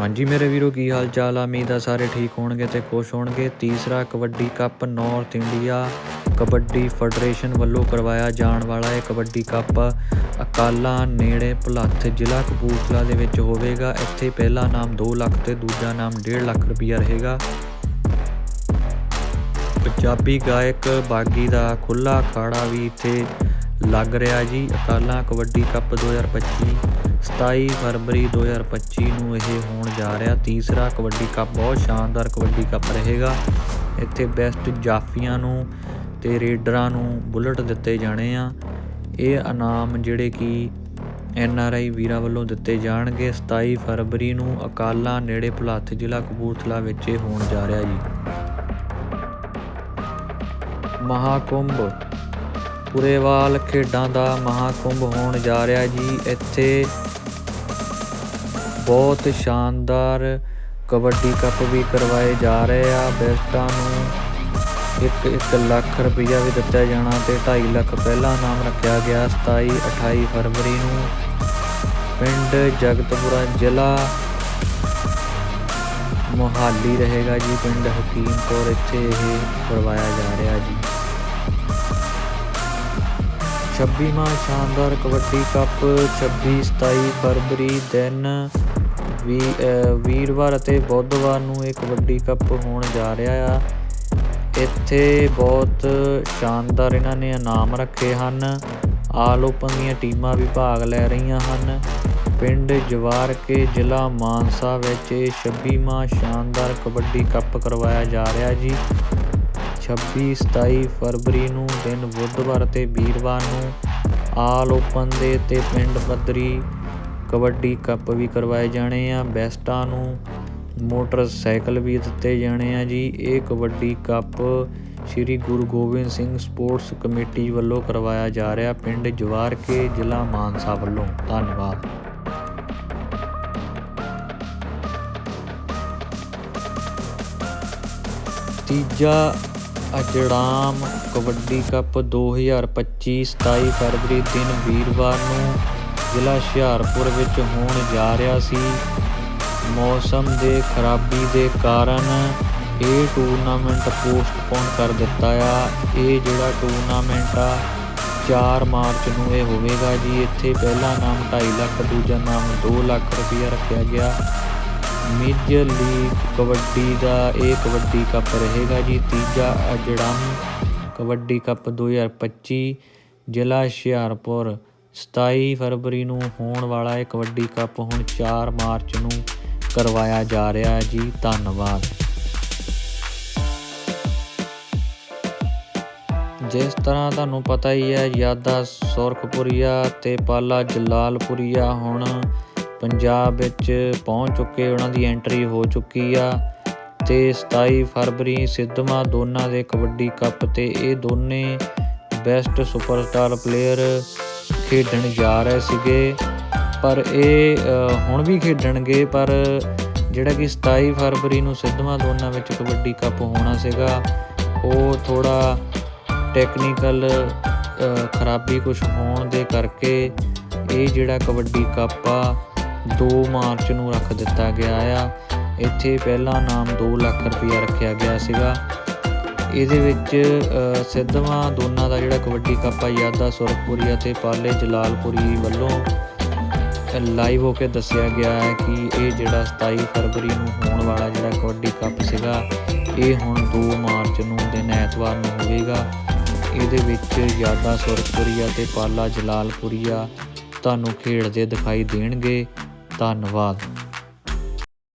ਹਾਂਜੀ ਮੇਰੇ ਵੀਰੋ, ਕੀ ਹਾਲ ਚਾਲ ਆ? ਉਮੀਦ ਆ ਸਾਰੇ ਠੀਕ ਹੋਣਗੇ ਤੇ ਖੁਸ਼ ਹੋਣਗੇ। ਤੀਸਰਾ kabaddi cup north India kabaddi federation ਵੱਲੋਂ ਕਰਵਾਇਆ ਜਾਣ ਵਾਲਾ ਇਹ ਕਬੱਡੀ ਕੱਪ ਅਕਾਲਾ ਨੇੜੇ ਭੁਲੱਥ ਜ਼ਿਲ੍ਹਾ ਕਪੂਰਥਲਾ ਦੇ ਵਿੱਚ ਹੋਵੇਗਾ। ਇੱਥੇ ਪਹਿਲਾ ਨਾਮ 2 ਲੱਖ ਤੇ ਦੂਜਾ ਨਾਮ 1.5 ਲੱਖ ਰੁਪਇਆ ਰਹੇਗਾ। ਪੰਜਾਬੀ ਗਾਇਕ ਬਾਗੀ ਦਾ ਖੁੱਲਾ ਅਖਾੜਾ ਵੀ ਇੱਥੇ ਲੱਗ ਰਿਹਾ ਜੀ। ਅਕਾਲਾ ਕਬੱਡੀ ਕੱਪ 2025 27 ਫਰਵਰੀ 2025 ਨੂੰ ਇਹ ਹੋਣ ਜਾ ਰਿਹਾ। ਤੀਸਰਾ ਕਬੱਡੀ ਕੱਪ, ਬਹੁਤ ਸ਼ਾਨਦਾਰ ਕਬੱਡੀ ਕੱਪ ਰਹੇਗਾ। ਇੱਥੇ ਬੈਸਟ ਜਾਫੀਆਂ ਨੂੰ ਤੇ ਰੇਡਰਾਂ ਨੂੰ ਬੁਲਟ ਦਿੱਤੇ ਜਾਣੇ ਆ। ਇਹ ਇਨਾਮ ਜਿਹੜੇ ਕਿ ਐਨ ਆਰ ਆਈ ਵੀਰਾਂ ਵੱਲੋਂ ਦਿੱਤੇ ਜਾਣਗੇ। 27 ਫਰਵਰੀ ਨੂੰ ਅਕਾਲਾ ਨੇੜੇ ਭੁਲੱਥ ਜ਼ਿਲ੍ਹਾ ਕਪੂਰਥਲਾ ਵਿੱਚ ਇਹ ਹੋਣ ਜਾ ਰਿਹਾ ਜੀ। ਮਹਾਕੁੰਭ, ਪੁਰੇਵਾਲ ਖੇਡਾਂ ਦਾ ਮਹਾਕੁੰਭ ਹੋਣ ਜਾ ਰਿਹਾ ਜੀ। ਇੱਥੇ ਬਹੁਤ ਸ਼ਾਨਦਾਰ ਕਬੱਡੀ ਕੱਪ ਵੀ ਕਰਵਾਏ ਜਾ ਰਹੇ ਆ। ਬੈਸਟਾਂ ਨੂੰ 1-1 ਲੱਖ ਰੁਪਈਆ ਵੀ ਦਿੱਤਾ ਜਾਣਾ ਤੇ 2.5 ਲੱਖ ਪਹਿਲਾ ਨਾਮ ਰੱਖਿਆ ਗਿਆ। 27 28 ਫਰਵਰੀ ਨੂੰ ਪਿੰਡ ਜਗਤਪੁਰਾ ਜ਼ਿਲ੍ਹਾ ਮੋਹਾਲੀ ਰਹੇਗਾ ਜੀ। ਪਿੰਡ ਹਕੀਮਪੁਰ ਇੱਥੇ ਇਹ ਕਰਵਾਇਆ ਜਾ ਰਿਹਾ ਜੀ। 26ਵਾਂ ਸ਼ਾਨਦਾਰ ਕਬੱਡੀ ਕੱਪ 26 27 ਫਰਵਰੀ ਦਿਨ ਵੀ ਵੀਰਵਾਰ ਅਤੇ ਬੁੱਧਵਾਰ ਨੂੰ ਇਹ ਕਬੱਡੀ ਕੱਪ ਹੋਣ ਜਾ ਰਿਹਾ ਆ। ਇੱਥੇ ਬਹੁਤ ਸ਼ਾਨਦਾਰ ਇਹਨਾਂ ਨੇ ਇਨਾਮ ਰੱਖੇ ਹਨ। ਆਲ ਓਪਨ ਦੀਆਂ ਟੀਮਾਂ ਵੀ ਭਾਗ ਲੈ ਰਹੀਆਂ ਹਨ। ਪਿੰਡ ਜਵਾਰ ਕੇ ਜ਼ਿਲ੍ਹਾ ਮਾਨਸਾ ਵਿੱਚ ਇਹ 26ਵਾਂ ਸ਼ਾਨਦਾਰ ਕਬੱਡੀ ਕੱਪ ਕਰਵਾਇਆ ਜਾ ਰਿਹਾ ਜੀ। 26 27 ਫਰਵਰੀ ਨੂੰ, ਦਿਨ ਬੁੱਧਵਾਰ ਤੇ ਵੀਰਵਾਰ ਨੂੰ ਆਲ ਓਪਨ ਦੇ ਤੇ ਪਿੰਡ ਪੱਧਰੀ ਕਬੱਡੀ ਕੱਪ ਵੀ ਕਰਵਾਏ ਜਾਣੇ ਆ, ਬੈਸਟਾਂ ਨੂੰ ਮੋਟਰਸਾਈਕਲ ਵੀ ਦਿੱਤੇ ਜਾਣੇ ਆ ਜੀ। ਇਹ kabaddi cup Sri Guru Gobind Singh sports committee ਵੱਲੋਂ ਕਰਵਾਇਆ ਜਾ ਰਿਹਾ ਪਿੰਡ ਜਵਾਰ ਕੇ ਜ਼ਿਲ੍ਹਾ ਮਾਨਸਾ ਵੱਲੋਂ। ਧੰਨਵਾਦ। ਤੀਜਾ ਅਜੜਾਮ ਕਬੱਡੀ ਕੱਪ 2025 27 ਫਰਵਰੀ ਦਿਨ ਵੀਰਵਾਰ ਨੂੰ ਜ਼ਿਲ੍ਹਾ ਹੁਸ਼ਿਆਰਪੁਰ ਵਿੱਚ ਹੋਣ ਜਾ ਰਿਹਾ ਸੀ। ਮੌਸਮ ਦੇ ਖਰਾਬੀ ਦੇ ਕਾਰਨ ਇਹ ਟੂਰਨਾਮੈਂਟ ਪੋਸਟਪੋਨ ਕਰ ਦਿੱਤਾ ਆ। ਇਹ ਜਿਹੜਾ ਟੂਰਨਾਮੈਂਟ ਆ 4 ਮਾਰਚ ਨੂੰ ਇਹ ਹੋਵੇਗਾ ਜੀ। ਇੱਥੇ ਪਹਿਲਾ ਨਾਮ 2.5 ਲੱਖ, ਦੂਜਾ ਨਾਮ 2 ਲੱਖ ਰੁਪਇਆ ਰੱਖਿਆ ਗਿਆ। ਮੇਜਰ ਲੀਗ ਕਬੱਡੀ ਦਾ ਇਹ ਕਬੱਡੀ ਕੱਪ ਰਹੇਗਾ ਜੀ। ਤੀਜਾ ਅਜੜਮ ਕਬੱਡੀ ਕੱਪ 2025 ਜ਼ਿਲ੍ਹਾ ਹੁਸ਼ਿਆਰਪੁਰ 27 ਫਰਵਰੀ ਨੂੰ ਹੋਣ ਵਾਲਾ ਇਹ ਕਬੱਡੀ ਕੱਪ ਹੁਣ 4 ਮਾਰਚ ਨੂੰ ਕਰਵਾਇਆ ਜਾ ਰਿਹਾ ਹੈ ਜੀ, ਧੰਨਵਾਦ। ਜਿਸ ਤਰ੍ਹਾਂ ਤੁਹਾਨੂੰ ਪਤਾ ਹੀ ਹੈ, ਯਾਦਾ ਸੁਰਖਪੁਰੀਆ ਤੇ ਪਾਲਾ ਜਲਾਲਪੁਰੀਆ ਹੁਣ ਪੰਜਾਬ ਵਿੱਚ ਪਹੁੰਚ ਚੁੱਕੇ, ਉਹਨਾਂ ਦੀ ਐਂਟਰੀ ਹੋ ਚੁੱਕੀ ਆ ਤੇ 27 ਫਰਵਰੀ ਸਿੱਧਮਾ ਦੋਨਾਂ ਦੇ ਕਬੱਡੀ ਕੱਪ ਤੇ ਇਹ ਦੋਨੇ ਬੈਸਟ ਸੁਪਰਸਟਾਰ ਪਲੇਅਰ ਖੇਡਣ ਜਾ ਰਹੇ ਸੀਗੇ। ਪਰ ਇਹ ਹੁਣ ਵੀ ਖੇਡਣਗੇ, ਪਰ ਜਿਹੜਾ ਕਿ 27 ਫਰਵਰੀ ਨੂੰ ਸਿੱਧਵਾਂ ਦੋਨਾਂ ਵਿੱਚ ਕਬੱਡੀ ਕੱਪ ਹੋਣਾ ਸੀਗਾ। ਉਹ ਥੋੜਾ ਟੈਕਨੀਕਲ ਖਰਾਬੀ ਕੁਝ ਹੋਣ ਦੇ ਕਰਕੇ ਇਹ ਜਿਹੜਾ ਕਬੱਡੀ ਕੱਪ ਆ 2 ਮਾਰਚ ਨੂੰ ਰੱਖ ਦਿੱਤਾ ਗਿਆ ਆ। ਇੱਥੇ ਪਹਿਲਾ ਨਾਮ 2 ਲੱਖ ਰੁਪਇਆ ਰੱਖਿਆ ਗਿਆ ਸੀਗਾ। ਇਹਦੇ ਵਿੱਚ ਸਿੱਧਵਾਂ ਦੋਨਾਂ ਦਾ ਜਿਹੜਾ ਕਬੱਡੀ ਕੱਪ ਆ, ਯਾਦਾ ਸੁਰਖਪੁਰੀ ਅਤੇ ਪਾਲੇ ਜਲਾਲਪੁਰੀ ਵੱਲੋਂ ਲਾਈਵ ਹੋ ਕੇ ਦੱਸਿਆ ਗਿਆ ਹੈ ਕਿ ਇਹ ਜਿਹੜਾ 27 ਫਰਵਰੀ ਨੂੰ ਹੋਣ ਵਾਲਾ ਜਿਹੜਾ ਕਬੱਡੀ ਕੱਪ ਸੀਗਾ, ਇਹ ਹੁਣ 2 ਮਾਰਚ ਨੂੰ ਦਿਨ ਐਤਵਾਰ ਨੂੰ ਹੋਵੇਗਾ। ਇਹਦੇ ਵਿੱਚ ਯਾਦਾ ਸੁਰਖਪੁਰੀਆ ਤੇ ਪਾਲਾ ਜਲਾਲਪੁਰੀਆ ਤੁਹਾਨੂੰ ਖੇਡਦੇ ਦਿਖਾਈ ਦੇਣਗੇ। ਧੰਨਵਾਦ।